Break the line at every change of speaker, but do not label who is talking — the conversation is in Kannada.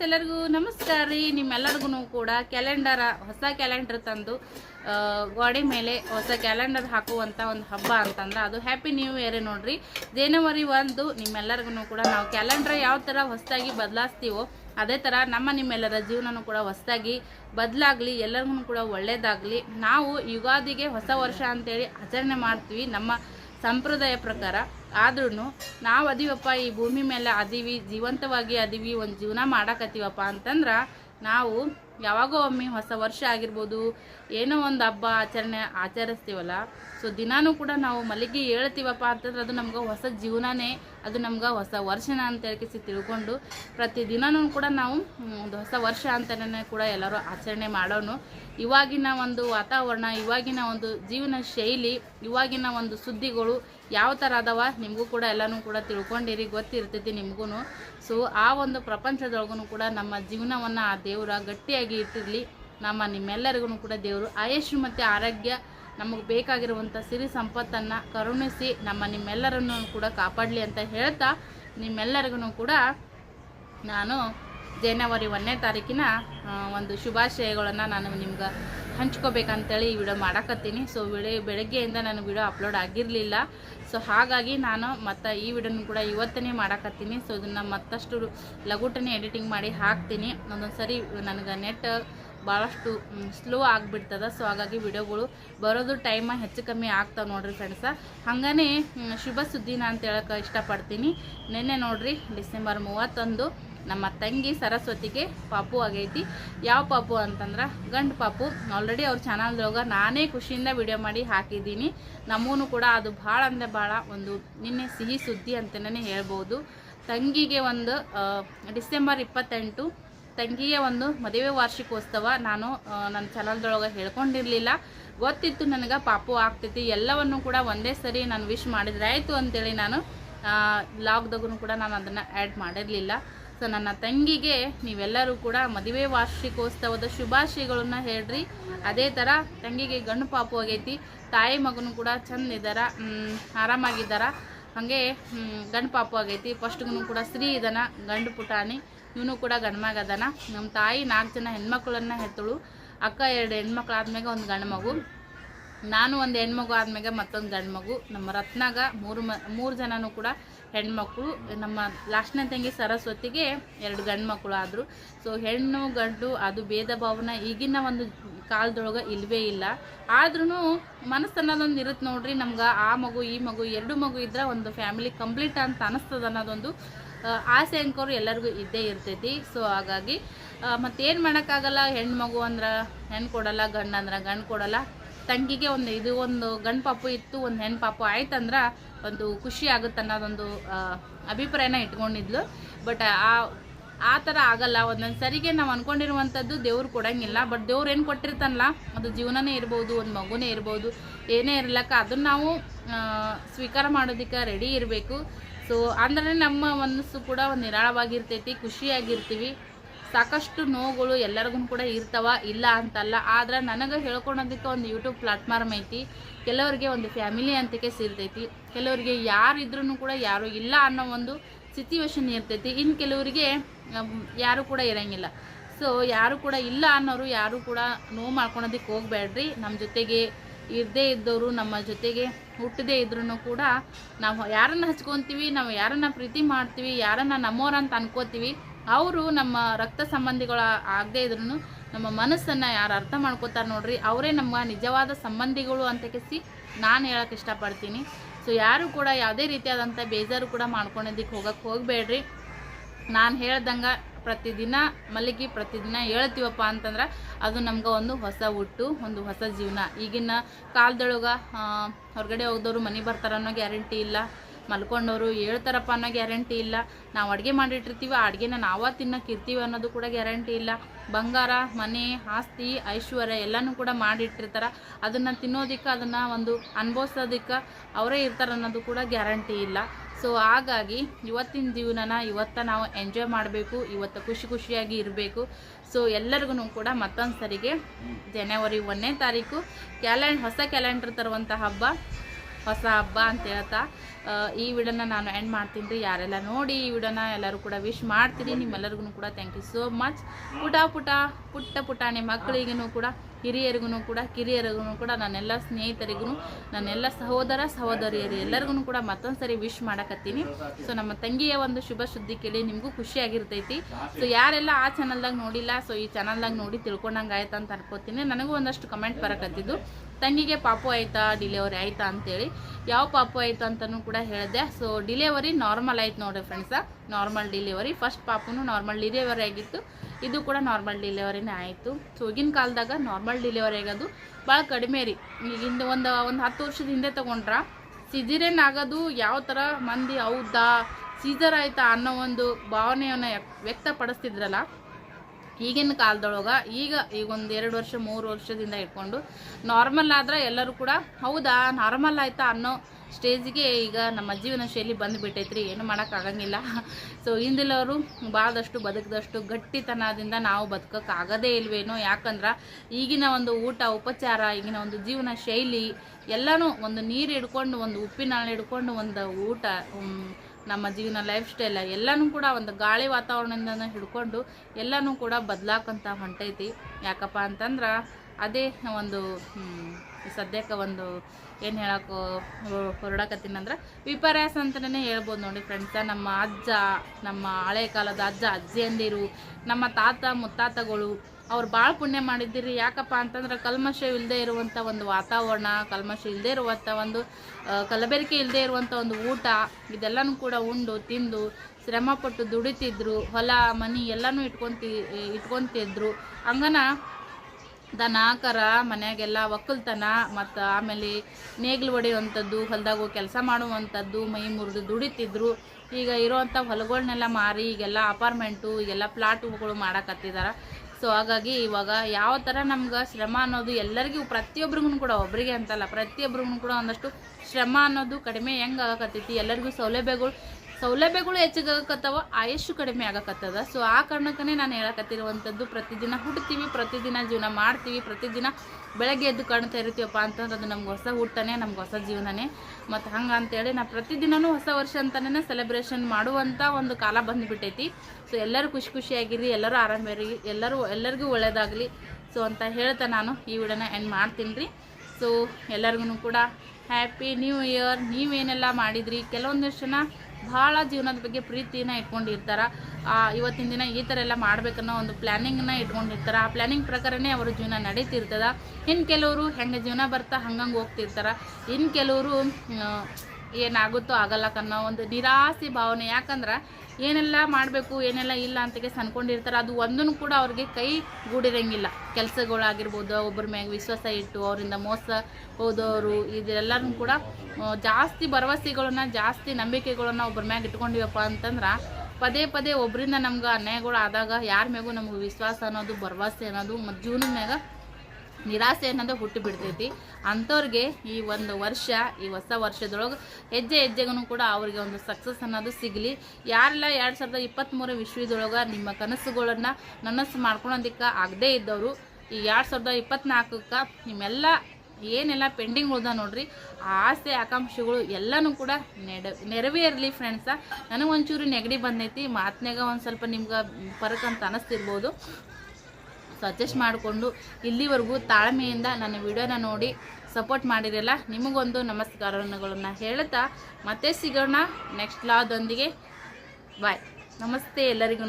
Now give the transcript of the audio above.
ಫ್ರೆಂಡ್ಸ್ ಎಲ್ಲರಿಗೂ ನಮಸ್ಕಾರ ರೀ. ನಿಮ್ಮೆಲ್ಲರಿಗೂ ಕೂಡ ಕ್ಯಾಲೆಂಡರ, ಹೊಸ ಕ್ಯಾಲೆಂಡರ್ ತಂದು ಗೋಡೆ ಮೇಲೆ ಹೊಸ ಕ್ಯಾಲೆಂಡರ್ ಹಾಕುವಂಥ ಒಂದು ಹಬ್ಬ ಅಂತಂದ್ರೆ ಅದು ಹ್ಯಾಪಿ ನ್ಯೂ ಇಯರ್ ನೋಡ್ರಿ. ಜನವರಿ ಒಂದು, ನಿಮ್ಮೆಲ್ಲರಿಗೂ ಕೂಡ ನಾವು ಕ್ಯಾಲೆಂಡರ್ ಯಾವ ಥರ ಹೊಸದಾಗಿ ಬದಲಾಯಿಸ್ತೀವೋ ಅದೇ ಥರ ನಮ್ಮ ನಿಮ್ಮೆಲ್ಲರ ಜೀವನನೂ ಕೂಡ ಹೊಸದಾಗಿ ಬದಲಾಗಲಿ, ಎಲ್ಲರಿಗೂ ಕೂಡ ಒಳ್ಳೆಯದಾಗಲಿ ನಾವು ಯುಗಾದಿಗೆ ಹೊಸ ವರ್ಷ ಅಂತೇಳಿ ಆಚರಣೆ ಮಾಡ್ತೀವಿ. ನಮ್ಮ ಸಂಪ್ರದಾಯ ಪ್ರಕಾರ. ಆದ್ರೂ ನಾವು ಅದೀವಪ್ಪ ಈ ಭೂಮಿ ಮೇಲೆ ಅದೀವಿ, ಜೀವಂತವಾಗಿ ಅದೀವಿ, ಒಂದು ಜೀವನ ಮಾಡಕತ್ತೀವಪ್ಪ ಅಂತಂದ್ರೆ ನಾವು ಯಾವಾಗೋ ಒಮ್ಮೆ ಹೊಸ ವರ್ಷ ಆಗಿರ್ಬೋದು, ಏನೋ ಒಂದು ಹಬ್ಬ, ಆಚರಣೆ ಆಚರಿಸ್ತೀವಲ್ಲ, ಸೊ ದಿನಾನೂ ಕೂಡ ನಾವು ಮಲ್ಲಿಗೆ ಹೇಳ್ತೀವಪ್ಪ ಅಂತಂದ್ರೆ ಅದು ನಮ್ಗೆ ಹೊಸ ಜೀವನನೇ ಅದು ನಮ್ಗೆ ಹೊಸ ವರ್ಷನ ಅಂತ ಹೇಳಿಕೆ ತಿಳ್ಕೊಂಡು ಪ್ರತಿ ದಿನನೂ ಕೂಡ ನಾವು ಒಂದು ಹೊಸ ವರ್ಷ ಅಂತಲೇ ಕೂಡ ಎಲ್ಲರೂ ಆಚರಣೆ ಮಾಡೋನು. ಇವಾಗಿನ ಒಂದು ವಾತಾವರಣ, ಇವಾಗಿನ ಒಂದು ಜೀವನ ಶೈಲಿ, ಇವಾಗಿನ ಒಂದು ಸುದ್ದಿಗಳು ಯಾವ ಥರ ಅದಾವ ನಿಮಗೂ ಕೂಡ ಎಲ್ಲನೂ ಕೂಡ ತಿಳ್ಕೊಂಡಿರಿ, ಗೊತ್ತಿರ್ತೈತಿ ನಿಮಗೂ ಸೊ ಆ ಒಂದು ಪ್ರಪಂಚದೊಳಗೂ ಕೂಡ ನಮ್ಮ ಜೀವನವನ್ನು ಆ ದೇವರ ಗಟ್ಟಿಯಾಗಿ ಇಟ್ಟಿರಲಿ. ನಮ್ಮ ನಿಮ್ಮೆಲ್ಲರಿಗೂ ಕೂಡ ದೇವರು ಆಯುಷ್ ಮತ್ತು ಆರೋಗ್ಯ ನಮಗೆ ಬೇಕಾಗಿರುವಂಥ ಸಿರಿ ಸಂಪತ್ತನ್ನು ಕರುಣಿಸಿ ನಮ್ಮ ನಿಮ್ಮೆಲ್ಲರನ್ನು ಕೂಡ ಕಾಪಾಡಲಿ ಅಂತ ಹೇಳ್ತಾ ನಿಮ್ಮೆಲ್ಲರಿಗೂ ಕೂಡ ನಾನು ಜನವರಿ ಒಂದನೇ ತಾರೀಕಿನ ಒಂದು ಶುಭಾಶಯಗಳನ್ನು ನಾನು ನಿಮ್ಗೆ ಹಂಚ್ಕೋಬೇಕಂತೇಳಿ ಈ ವಿಡಿಯೋ ಮಾಡಕತ್ತೀನಿ. ಸೊ ಬೆಳೆ, ಬೆಳಗ್ಗೆಯಿಂದ ನಾನು ವಿಡಿಯೋ ಅಪ್ಲೋಡ್ ಆಗಿರಲಿಲ್ಲ. ಸೊ ಹಾಗಾಗಿ ನಾನು ಮತ್ತು ಈ ವಿಡಿಯೋನು ಕೂಡ ಇವತ್ತನೇ ಮಾಡಕತ್ತೀನಿ. ಸೊ ಇದನ್ನು ಮತ್ತಷ್ಟು ಲಘುಟನೆ ಎಡಿಟಿಂಗ್ ಮಾಡಿ ಹಾಕ್ತೀನಿ. ಒಂದೊಂದು ಸರಿ ನನಗೆ ನೆಟ್ ಭಾಳಷ್ಟು ಸ್ಲೋ ಆಗಿಬಿಡ್ತದೆ. ಸೊ ಹಾಗಾಗಿ ವಿಡಿಯೋಗಳು ಬರೋದು ಟೈಮ ಹೆಚ್ಚು ಕಮ್ಮಿ ಆಗ್ತಾವೆ ನೋಡ್ರಿ ಫ್ರೆಂಡ್ಸ ಹಾಗೇ ಶುಭ ಸುದ್ದಿನ ಅಂತ ಹೇಳಕ್ಕೆ ಇಷ್ಟಪಡ್ತೀನಿ. ನಿನ್ನೆ ನೋಡ್ರಿ, ಡಿಸೆಂಬರ್ ಮೂವತ್ತೊಂದು ನಮ್ಮ ತಂಗಿ ಸರಸ್ವತಿಗೆ ಪಾಪು ಆಗೈತಿ. ಯಾವ ಪಾಪು ಅಂತಂದ್ರೆ ಗಂಡು ಪಾಪು. ಆಲ್ರೆಡಿ ಅವ್ರ ಚಾನಲ್ದೊಳಗೆ ನಾನೇ ಖುಷಿಯಿಂದ ವಿಡಿಯೋ ಮಾಡಿ ಹಾಕಿದ್ದೀನಿ. ನಮ್ಮೂ ಕೂಡ ಅದು ಭಾಳ ಅಂದರೆ ಭಾಳ ಒಂದು ನಿನ್ನೆ ಸಿಹಿ ಸುದ್ದಿ ಅಂತಲೇ ಹೇಳ್ಬೋದು. ತಂಗಿಗೆ ಒಂದು ಡಿಸೆಂಬರ್ ಇಪ್ಪತ್ತೆಂಟು ತಂಗಿಯ ಒಂದು ಮದುವೆ ವಾರ್ಷಿಕೋತ್ಸವ ನಾನು ನನ್ನ ಚಾನಲ್ದೊಳಗೆ ಹೇಳ್ಕೊಂಡಿರಲಿಲ್ಲ. ಗೊತ್ತಿತ್ತು ನನಗೆ ಪಾಪು ಆಗ್ತೈತಿ, ಎಲ್ಲವನ್ನು ಕೂಡ ಒಂದೇ ಸರಿ ನಾನು ವಿಶ್ ಮಾಡಿದ್ರೆ ಆಯಿತು ಅಂತೇಳಿ ನಾನು ಲಾಗ್ದಾಗೂ ಕೂಡ ನಾನು ಅದನ್ನು ಆ್ಯಡ್ ಮಾಡಿರಲಿಲ್ಲ. ಸೊ ನನ್ನ ತಂಗಿಗೆ ನೀವೆಲ್ಲರೂ ಕೂಡ ಮದುವೆ ವಾರ್ಷಿಕೋತ್ಸವದ ಶುಭಾಶಯಗಳನ್ನ ಹೇಳ್ರಿ. ಅದೇ ಥರ ತಂಗಿಗೆ ಗಂಡು ಪಾಪು ಆಗೈತಿ, ತಾಯಿ ಮಗನೂ ಕೂಡ ಚೆಂದ ಇದ್ದಾರ ಆರಾಮಾಗಿದ್ದಾರ. ಹಾಗೆ ಗಂಡು ಪಾಪು ಆಗೈತಿ ಫಸ್ಟ್ಗೂ ಕೂಡ ಸ್ತ್ರೀ ಇದನ ಗಂಡು ಪುಟಾಣಿ. ಇವನು ಕೂಡ ಗಂಡು ಮಗ ಅದಾನ ನಮ್ಮ ತಾಯಿ ನಾಲ್ಕು ಜನ ಹೆಣ್ಮಕ್ಳನ್ನ ಹೆತ್ತಳು. ಅಕ್ಕ ಎರಡು ಹೆಣ್ಮಕ್ಳು ಆದ್ಮೇಲೆ ಒಂದು ಗಂಡು ಮಗು ನಾನು ಒಂದು ಹೆಣ್ಮಗು ಆದ್ಮೇಲೆ ಮತ್ತೊಂದು ಗಂಡು ಮಗು ನಮ್ಮ ರತ್ನಾಗ ಮೂರು ಮ, ಮೂರು ಜನನೂ ಕೂಡ ಹೆಣ್ಮಕ್ಳು. ನಮ್ಮ ಲಾಸ್ಟ್ನೇ ತಂಗಿ ಸರಸ್ವತಿಗೆ ಎರಡು ಗಂಡು ಮಕ್ಕಳು ಆದರು. ಸೊ ಹೆಣ್ಣು, ಗಂಡು ಅದು ಭೇದ ಭಾವನ ಈಗಿನ ಒಂದು ಕಾಲದೊಳಗೆ ಇಲ್ಲವೇ ಇಲ್ಲ. ಆದ್ರೂ ಮನಸ್ಸು ಅನ್ನೋದೊಂದು ಇರುತ್ತೆ ನೋಡ್ರಿ. ನಮ್ಗೆ ಆ ಮಗು, ಈ ಮಗು, ಎರಡು ಮಗು ಇದ್ರೆ ಒಂದು ಫ್ಯಾಮಿಲಿ ಕಂಪ್ಲೀಟ್ ಅಂತ ಅನ್ನಿಸ್ತದ ಅನ್ನೋದೊಂದು ಆಸೆ ಅಂಕೋರು ಎಲ್ಲರಿಗೂ ಇದ್ದೇ ಇರ್ತೈತಿ. ಸೊ ಹಾಗಾಗಿ ಮತ್ತೇನು ಮಾಡೋಕ್ಕಾಗಲ್ಲ. ಹೆಣ್ಣು ಮಗು ಅಂದ್ರೆ ಹೆಣ್ಣು ಕೊಡಲ್ಲ, ಗಂಡು ಅಂದ್ರೆ ಗಂಡು ಕೊಡಲ್ಲ. ತಂಗಿಗೆ ಒಂದು ಇದು ಒಂದು ಗಂಡು ಪಾಪು ಇತ್ತು, ಒಂದು ಹೆಣ್ಣು ಪಾಪು ಆಯ್ತಂದ್ರೆ ಒಂದು ಖುಷಿ ಆಗುತ್ತೆ ಅನ್ನೋದೊಂದು ಅಭಿಪ್ರಾಯನ ಇಟ್ಕೊಂಡಿದ್ಲು. ಬಟ್ ಆ ಆ ಥರ ಆಗಲ್ಲ. ಒಂದೊಂದು ಸರಿಗೆ ನಾವು ಅಂದ್ಕೊಂಡಿರುವಂಥದ್ದು ದೇವ್ರು ಕೊಡೋಂಗಿಲ್ಲ. ಬಟ್ ದೇವ್ರು ಏನು ಕೊಟ್ಟಿರ್ತಾನಲ್ಲ, ಅದು ಜೀವನನೇ ಇರ್ಬೋದು, ಒಂದು ಮಗುನೇ ಇರ್ಬೋದು, ಏನೇ ಇರ್ಲಕ್ಕ, ಅದನ್ನ ನಾವು ಸ್ವೀಕಾರ ಮಾಡೋದಕ್ಕೆ ರೆಡಿ ಇರಬೇಕು. ಸೊ ಅಂದ್ರೆ ನಮ್ಮ ಮನಸ್ಸು ಕೂಡ ಒಂದು ನಿರಾಳವಾಗಿರ್ತೈತಿ, ಖುಷಿಯಾಗಿರ್ತೀವಿ. ಸಾಕಷ್ಟು ನೋವುಗಳು ಎಲ್ಲರಿಗೂ ಕೂಡ ಇರ್ತಾವ, ಇಲ್ಲ ಅಂತಲ್ಲ. ಆದ್ರೆ ನನಗೆ ಹೇಳ್ಕೊಳೋದಕ್ಕೆ ಒಂದು ಯೂಟ್ಯೂಬ್ ಪ್ಲಾಟ್ಫಾರ್ಮ್ ಐತಿ. ಕೆಲವರಿಗೆ ಒಂದು ಫ್ಯಾಮಿಲಿ ಅಂತಕ್ಕೆ ಸೇರ್ತೈತಿ. ಕೆಲವರಿಗೆ ಯಾರು ಕೂಡ ಯಾರು ಇಲ್ಲ ಅನ್ನೋ ಒಂದು ಸಿಚುವೇಶನ್ ಇರ್ತೈತಿ. ಇನ್ನು ಕೆಲವರಿಗೆ ಯಾರು ಕೂಡ ಇರಂಗಿಲ್ಲ. ಸೊ ಯಾರು ಕೂಡ ಇಲ್ಲ ಅನ್ನೋರು ಯಾರು ಕೂಡ ನೋವು ಮಾಡ್ಕೊಳೋದಕ್ಕೆ ಹೋಗ್ಬೇಡ್ರಿ. ನಮ್ಮ ಜೊತೆಗೆ ಇರದೇ ಇದ್ದವರು ನಮ್ಮ ಜೊತೆಗೆ ಹುಟ್ಟದೇ ಇದ್ರೂ ಕೂಡ ನಾವು ಯಾರನ್ನ ಹಚ್ಕೊತೀವಿ, ನಾವು ಯಾರನ್ನ ಪ್ರೀತಿ ಮಾಡ್ತೀವಿ, ಯಾರನ್ನ ನಮ್ಮೋರ ಅಂತ ಅನ್ಕೋತೀವಿ, ಅವರು ನಮ್ಮ ರಕ್ತ ಸಂಬಂಧಿಗಳ ಆಗದೇ ಇದ್ರೂ ನಮ್ಮ ಮನಸ್ಸನ್ನು ಯಾರು ಅರ್ಥ ಮಾಡ್ಕೋತಾರೆ ನೋಡ್ರಿ, ಅವರೇ ನಮ್ಮ ನಿಜವಾದ ಸಂಬಂಧಿಗಳು ಅಂತ ಕೆಸಿ ನಾನು ಹೇಳಕ್ಕೆ ಇಷ್ಟಪಡ್ತೀನಿ. ಸೊ ಯಾರು ಕೂಡ ಯಾವುದೇ ರೀತಿಯಾದಂಥ ಬೇಜಾರು ಕೂಡ ಮಾಡ್ಕೊಳೋದಕ್ಕೆ ಹೋಗಕ್ಕೆ ಹೋಗಬೇಡ್ರಿ. ನಾನು ಹೇಳ್ದಂಗೆ ಪ್ರತಿದಿನ, ಮಲ್ಲಿಗೆ ಪ್ರತಿದಿನ ಹೇಳ್ತೀವಪ್ಪ ಅಂತಂದ್ರೆ ಅದು ನಮ್ಗೆ ಒಂದು ಹೊಸ ಹುಟ್ಟು, ಒಂದು ಹೊಸ ಜೀವನ. ಈಗಿನ ಕಾಲದೊಳಗೆ ಹೊರಗಡೆ ಹೋಗ್ದವ್ರು ಮನೆ ಬರ್ತಾರ ಅನ್ನೋ ಗ್ಯಾರಂಟಿ ಇಲ್ಲ. ಮಲ್ಕೊಂಡವರು ಹೇಳ್ತಾರಪ್ಪ ಅನ್ನೋ ಗ್ಯಾರಂಟಿ ಇಲ್ಲ. ನಾವು ಅಡುಗೆ ಮಾಡಿಟ್ಟಿರ್ತೀವಿ, ಆ ಅಡುಗೆನ ನಾವೇ ತಿನ್ನೋಕ್ಕಿರ್ತೀವಿ ಅನ್ನೋದು ಕೂಡ ಗ್ಯಾರಂಟಿ ಇಲ್ಲ. ಬಂಗಾರ, ಮನೆ, ಆಸ್ತಿ, ಐಶ್ವರ್ಯ ಎಲ್ಲನೂ ಕೂಡ ಮಾಡಿಟ್ಟಿರ್ತಾರೆ. ಅದನ್ನು ತಿನ್ನೋದಕ್ಕೆ, ಅದನ್ನು ಒಂದು ಅನುಭವಿಸೋದಕ್ಕೆ ಅವರೇ ಇರ್ತಾರೆ ಅನ್ನೋದು ಕೂಡ ಗ್ಯಾರಂಟಿ ಇಲ್ಲ. ಸೊ ಹಾಗಾಗಿ ಇವತ್ತಿನ ಜೀವನನ ಇವತ್ತ ನಾವು ಎಂಜಾಯ್ ಮಾಡಬೇಕು, ಇವತ್ತು ಖುಷಿ ಖುಷಿಯಾಗಿ ಇರಬೇಕು. ಸೊ ಎಲ್ಲರಿಗೂ ಕೂಡ ಮತ್ತೊಂದು ಸರಿಗೆ ಜನವರಿ ಒಂದನೇ ತಾರೀಕು. ಕ್ಯಾಲೆಂಡ್ ಹೊಸ ಕ್ಯಾಲೆಂಡರ್ ತರುವಂಥ ಹಬ್ಬ, ಹೊಸ ಹಬ್ಬ ಅಂತ ಹೇಳ್ತಾ ಈ ವಿಡಿಯೋನ ನಾನು ಎಂಡ್ ಮಾಡ್ತೀನಿ ರೀ. ಯಾರೆಲ್ಲ ನೋಡಿ ಈ ವಿಡಿಯೋನ ಎಲ್ಲರೂ ಕೂಡ ವಿಶ್ ಮಾಡ್ತೀನಿ ನಿಮ್ಮೆಲ್ಲರಿಗೂ ಕೂಡ ಥ್ಯಾಂಕ್ ಯು ಸೋ ಮಚ್ ಪುಟ ಪುಟ, ಪುಟ್ಟ ಪುಟಾಣಿ ಮಕ್ಕಳಿಗೂ ಕೂಡ ಹಿರಿಯರಿಗೂ ಕೂಡ, ಕಿರಿಯರಿಗೂ ಕೂಡ, ನನ್ನೆಲ್ಲ ಸ್ನೇಹಿತರಿಗೂ, ನನ್ನೆಲ್ಲ ಸಹೋದರ ಸಹೋದರಿಯರು ಎಲ್ಲರಿಗೂ ಕೂಡ ಮತ್ತೊಂದು ಸರಿ ವಿಶ್ ಮಾಡಕತ್ತೀನಿ. ಸೊ ನಮ್ಮ ತಂಗಿಯ ಒಂದು ಶುಭ ಸುದ್ದಿ ಕೇಳಿ ನಿಮಗೂ ಖುಷಿಯಾಗಿರ್ತೈತಿ ಸೊ ಯಾರೆಲ್ಲ ಆ ಚಾನಲ್ದಾಗ ನೋಡಿಲ್ಲ ಸೊ ಈ ಚಾನಲ್ದಾಗ ನೋಡಿ ತಿಳ್ಕೊಂಡಂಗೆ ಆಯ್ತು ಅಂತ ಅನ್ಕೋತೀನಿ. ನನಗೂ ಒಂದಷ್ಟು ಕಮೆಂಟ್ ಬರಕತ್ತಿದ್ದು. ತಂಗಿಗೆ ಪಾಪು ಆಯ್ತಾ ಡಿಲೆವರಿ ಆಯ್ತಾ ಅಂತೇಳಿ ಯಾವ ಪಾಪು ಆಯ್ತು ಅಂತಲೂ ಕೂಡ ಹೇಳಿದೆ. ಸೊ ಡಿಲೆವರಿ ನಾರ್ಮಲ್ ಆಯ್ತು ನೋಡಿರಿ ಫ್ರೆಂಡ್ಸ ನಾರ್ಮಲ್ ಡಿಲೆವರಿ ಫಸ್ಟ್ ಪಾಪುನು ನಾರ್ಮಲ್ ಡಿಲೆವರಿ ಆಗಿತ್ತು. ಇದು ಕೂಡ ನಾರ್ಮಲ್ ಡಿಲೆವರಿನೇ ಆಯಿತು. ಸೊ ಈಗಿನ ಕಾಲದಾಗ ನಾರ್ಮಲ್ ಡಿಲೆವರಿ ಆಗೋದು ಭಾಳ ಕಡಿಮೆ ರೀ. ಈಗಿಂದ ಒಂದು ಒಂದು ಹತ್ತು ವರ್ಷದ ಹಿಂದೆ ತೊಗೊಂಡ್ರ ಸಿಜಿರೇನ್ ಆಗೋದು ಯಾವ ಥರ ಮಂದಿ ಹೌದಾ, ಸೀಸರ್ ಆಯ್ತಾ ಅನ್ನೋ ಒಂದು ಭಾವನೆಯನ್ನು ವ್ಯಕ್ತಪಡಿಸ್ತಿದ್ರಲ್ಲ ಈಗಿನ ಕಾಲದೊಳಗೆ ಈಗ ಈಗ ಒಂದು ಎರಡು ವರ್ಷ, ಮೂರು ವರ್ಷದಿಂದ ಇಟ್ಕೊಂಡು ನಾರ್ಮಲ್ ಆದ್ರೆ ಎಲ್ಲರೂ ಕೂಡ ಹೌದಾ ನಾರ್ಮಲ್ ಆಯ್ತಾ ಅನ್ನೋ ಸ್ಟೇಜಿಗೆ ಈಗ ನಮ್ಮ ಜೀವನ ಶೈಲಿ ಬಂದುಬಿಟ್ಟೈತ್ರಿ, ಏನು ಮಾಡೋಕ್ಕಾಗಂಗಿಲ್ಲ ಸೊ ಹಿಂದಿಲವರು ಭಾಳದಷ್ಟು ಬದುಕಿದಷ್ಟು ಗಟ್ಟಿತನದಿಂದ ನಾವು ಬದುಕೋಕ್ಕಾಗದೇ ಇಲ್ವೇನೋ, ಯಾಕಂದ್ರೆ ಈಗಿನ ಒಂದು ಊಟ, ಉಪಚಾರ, ಈಗಿನ ಒಂದು ಜೀವನ ಶೈಲಿ, ಎಲ್ಲನೂ ಒಂದು ನೀರು ಹಿಡ್ಕೊಂಡು, ಒಂದು ಉಪ್ಪಿನ ಹಿಡ್ಕೊಂಡು ಒಂದು ಊಟ ನಮ್ಮ ಜೀವನ ಲೈಫ್ ಸ್ಟೈಲ ಎಲ್ಲನೂ ಕೂಡ ಒಂದು ಗಾಳಿ ವಾತಾವರಣದಿಂದ ಹಿಡ್ಕೊಂಡು ಎಲ್ಲನೂ ಕೂಡ ಬದಲಾಕಂತ ಹೊಂಟೈತಿ. ಯಾಕಪ್ಪ ಅಂತಂದ್ರೆ ಅದೇ ಒಂದು ಸದ್ಯಕ್ಕೆ ಒಂದು ಏನು ಹೇಳಕ್ಕೆ ಹೊರಡಕತ್ತೀನಂದ್ರೆ ವಿಪರ್ಯಾಸ ಅಂತಲೇ ಹೇಳ್ಬೋದು ನೋಡಿ ಫ್ರೆಂಡ್ಸ ನಮ್ಮ ಅಜ್ಜ, ನಮ್ಮ ಹಳೆ ಕಾಲದ ಅಜ್ಜ, ಅಜ್ಜಿಯಂದಿರು, ನಮ್ಮ ತಾತ, ಮುತ್ತಾತಗಳು ಅವ್ರು ಭಾಳ ಪುಣ್ಯ ಮಾಡಿದ್ದೀರಿ. ಯಾಕಪ್ಪ ಅಂತಂದ್ರೆ ಕಲ್ಮಶ ಇಲ್ಲದೆ ಇರುವಂಥ ಒಂದು ವಾತಾವರಣ, ಕಲ್ಮಶ ಇಲ್ಲದೆ ಇರುವಂಥ ಒಂದು ಕಲಬೆರಿಕೆ ಇಲ್ಲದೆ ಇರುವಂಥ ಒಂದು ಊಟ, ಇದೆಲ್ಲನೂ ಕೂಡ ಉಂಡು, ತಿಂದು, ಶ್ರಮಪಟ್ಟು ದುಡಿತಿದ್ರು, ಹೊಲ, ಮನಿ ಎಲ್ಲನೂ ಇಟ್ಕೊಂತಿ, ಇಟ್ಕೊಂತಿದ್ರು. ಹಂಗನ ದನ, ಕರ, ಮನೆಯಾಗೆಲ್ಲ ಒಕ್ಕಲ್ತನ ಮತ್ತು ಆಮೇಲೆ ನೇಗ್ಲು ಹೊಡೆಯುವಂಥದ್ದು ಹೊಲದಾಗ ಕೆಲಸ ಮಾಡುವಂಥದ್ದು, ಮೈ ಮುರಿದು ದುಡಿತಿದ್ರು. ಈಗ ಇರೋವಂಥ ಹೊಲಗಳನ್ನೆಲ್ಲ ಮಾರಿ, ಈಗೆಲ್ಲ ಅಪಾರ್ಟ್ಮೆಂಟು ಈಗೆಲ್ಲ ಪ್ಲಾಟ್ಗಳು ಮಾಡಕತ್ತಿದ್ದಾರೆ ಸೊ ಹಾಗಾಗಿ ಇವಾಗ ಯಾವ ಥರ ನಮ್ಗೆ ಶ್ರಮ ಅನ್ನೋದು ಎಲ್ಲರಿಗೂ, ಪ್ರತಿಯೊಬ್ರಿಗೂ ಕೂಡ ಒಬ್ಬರಿಗೆ ಅಂತಲ್ಲ, ಪ್ರತಿಯೊಬ್ರಿಗೂ ಕೂಡ ಒಂದಷ್ಟು ಶ್ರಮ ಅನ್ನೋದು ಕಡಿಮೆ ಹೆಂಗೆ ಆಗಕತ್ತೈತಿ, ಎಲ್ಲರಿಗೂ ಸೌಲಭ್ಯಗಳು ಸೌಲಭ್ಯಗಳು ಹೆಚ್ಚಾಗಕತ್ತವ ಆಯುಷು ಕಡಿಮೆ ಆಗಕತ್ತದ. ಸೊ ಆ ಕಾರಣಕ್ಕೇ ನಾನು ಹೇಳಕತ್ತಿರುವಂಥದ್ದು ಪ್ರತಿದಿನ ಹುಡ್ತೀವಿ, ಪ್ರತಿದಿನ ಜೀವನ ಮಾಡ್ತೀವಿ, ಪ್ರತಿದಿನ ಬೆಳಗ್ಗೆ ಎದ್ದು ಕಾಣ್ತಾ ಇರ್ತೀವಪ್ಪ ಅಂತಂದ್ರೆ ಅದು ನಮ್ಗೆ ಹೊಸ ಹುಟ್ಟನೇ ನಮ್ಗೆ ಹೊಸ ಜೀವನನೇ. ಮತ್ತು ಹಂಗೆ ಅಂತೇಳಿ ನಾ ಪ್ರತಿದಿನವೂ ಹೊಸ ವರ್ಷ ಅಂತಲೇ ಸೆಲೆಬ್ರೇಷನ್ ಮಾಡುವಂಥ ಒಂದು ಕಾಲ ಬಂದುಬಿಟ್ಟೈತಿ. ಸೊ ಎಲ್ಲರೂ ಖುಷಿ ಖುಷಿಯಾಗಿರಿ, ಎಲ್ಲರೂ ಆರಾಮಿರಿ ಎಲ್ಲರೂ, ಎಲ್ಲರಿಗೂ ಒಳ್ಳೆಯದಾಗಲಿ ಸೊ ಅಂತ ಹೇಳ್ತಾ ನಾನು ಈ ವಿಡಿಯೋನ ಎಂಡ್ ಮಾಡ್ತೀನಿ ರೀ ಸೊ ಎಲ್ಲರಿಗೂ ಕೂಡ ಹ್ಯಾಪಿ ನ್ಯೂ ಇಯರ್ ನೀವೇನೆಲ್ಲ ಮಾಡಿದ್ರಿ? ಕೆಲವೊಂದಷ್ಟು ಜನ ಭಾಳ ಜೀವನದ ಬಗ್ಗೆ ಪ್ರೀತಿನ ಇಟ್ಕೊಂಡಿರ್ತಾರೆ. ಇವತ್ತಿನ ದಿನ ಈ ಥರ ಎಲ್ಲ ಮಾಡ್ಬೇಕನ್ನೋ ಒಂದು ಪ್ಲ್ಯಾನಿಂಗ್ನ ಇಟ್ಕೊಂಡಿರ್ತಾರೆ. ಆ ಪ್ಲ್ಯಾನಿಂಗ್ ಪ್ರಕಾರನೇ ಅವರು ಜೀವನ ನಡೀತಿರ್ತದ. ಇನ್ನು ಕೆಲವರು ಹೆಂಗೆ ಜೀವನ ಬರ್ತಾ ಹಂಗಂಗೆ ಹೋಗ್ತಿರ್ತಾರೆ. ಇನ್ನು ಕೆಲವರು ಏನಾಗುತ್ತೋ ಆಗಲ್ಲ ಅನ್ನೋ ಒಂದು ನಿರಾಸೆ ಭಾವನೆ. ಯಾಕಂದ್ರೆ ಏನೆಲ್ಲ ಮಾಡಬೇಕು, ಏನೆಲ್ಲ ಇಲ್ಲ ಅಂತ ಅನ್ಕೊಂಡಿರ್ತಾರೆ ಅದು ಒಂದನ್ನು ಕೂಡ ಅವ್ರಿಗೆ ಕೈ ಗೂಡಿರಂಗಿಲ್ಲ. ಕೆಲಸಗಳಾಗಿರ್ಬೋದು ಒಬ್ಬರ ಮ್ಯಾಗ ವಿಶ್ವಾಸ ಇಟ್ಟು ಅವರಿಂದ ಮೋಸ ಹೋದವರು ಇದೆಲ್ಲನೂ ಕೂಡ ಜಾಸ್ತಿ ಭರವಸೆಗಳನ್ನ, ಜಾಸ್ತಿ ನಂಬಿಕೆಗಳನ್ನ ಒಬ್ಬರ ಮ್ಯಾಗ ಇಟ್ಕೊಂಡಿವಪ್ಪ ಅಂತಂದ್ರೆ, ಪದೇ ಪದೇ ಒಬ್ಬರಿಂದ ನಮ್ಗೆ ಅನ್ಯಾಯಗಳು ಆದಾಗ ಯಾರ ಮ್ಯಾಗೂ ನಮ್ಗೆ ವಿಶ್ವಾಸ ಅನ್ನೋದು, ಭರವಸೆ ಅನ್ನೋದು ಮತ್ತು ಜೀವನದ ಮ್ಯಾಗ ನಿರಾಸೆ ಅನ್ನೋದು ಹುಟ್ಟು ಬಿಡ್ತೈತಿ. ಅಂಥವ್ರಿಗೆ ಈ ಒಂದು ವರ್ಷ, ಈ ಹೊಸ ವರ್ಷದೊಳಗೆ ಹೆಜ್ಜೆ ಹೆಜ್ಜೆಗೂ ಕೂಡ ಅವ್ರಿಗೆ ಒಂದು ಸಕ್ಸಸ್ ಅನ್ನೋದು ಸಿಗಲಿ. ಯಾರೆಲ್ಲ ಎರಡು ಸಾವಿರದ ಇಪ್ಪತ್ತ್ಮೂರು ವಿಶ್ವದೊಳಗೆ ನಿಮ್ಮ ಕನಸುಗಳನ್ನು ನನಸು ಮಾಡ್ಕೊಳೋದಿಕ್ಕೆ ಆಗದೇ ಇದ್ದವರು, ಈ ಎರಡು ಸಾವಿರದ ಇಪ್ಪತ್ತ್ನಾಲ್ಕಕ್ಕೆ ನಿಮ್ಮೆಲ್ಲ ಏನೆಲ್ಲ ಪೆಂಡಿಂಗ್ ಉಳ್ದ ನೋಡ್ರಿ ಆಸೆ, ಆಕಾಂಕ್ಷೆಗಳು ಎಲ್ಲನೂ ಕೂಡ ನೆಡ, ನೆರವೇರಲಿ ಫ್ರೆಂಡ್ಸ ನನಗೆ ಒಂಚೂರು ನೆಗಡಿ ಬಂದೈತಿ, ಮಾತನ್ಯಾಗ ಒಂದು ಸ್ವಲ್ಪ ನಿಮ್ಗೆ ಪರಕಂತ ಅಂತ ಅನಿಸ್ತಿರ್ಬೋದು. ಸೊ ಅಡ್ಜಸ್ಟ್ ಮಾಡಿಕೊಂಡು ಇಲ್ಲಿವರೆಗೂ ತಾಳ್ಮೆಯಿಂದ ನನ್ನ ವಿಡಿಯೋನ ನೋಡಿ ಸಪೋರ್ಟ್ ಮಾಡಿರಲ್ಲ, ನಿಮಗೊಂದು ನಮಸ್ಕಾರಗಳನ್ನು ಹೇಳ್ತಾ ಮತ್ತೆ ಸಿಗೋಣ ನೆಕ್ಸ್ಟ್ ಲಾದೊಂದಿಗೆ ಬಾಯ್ ನಮಸ್ತೆ ಎಲ್ಲರಿಗೂ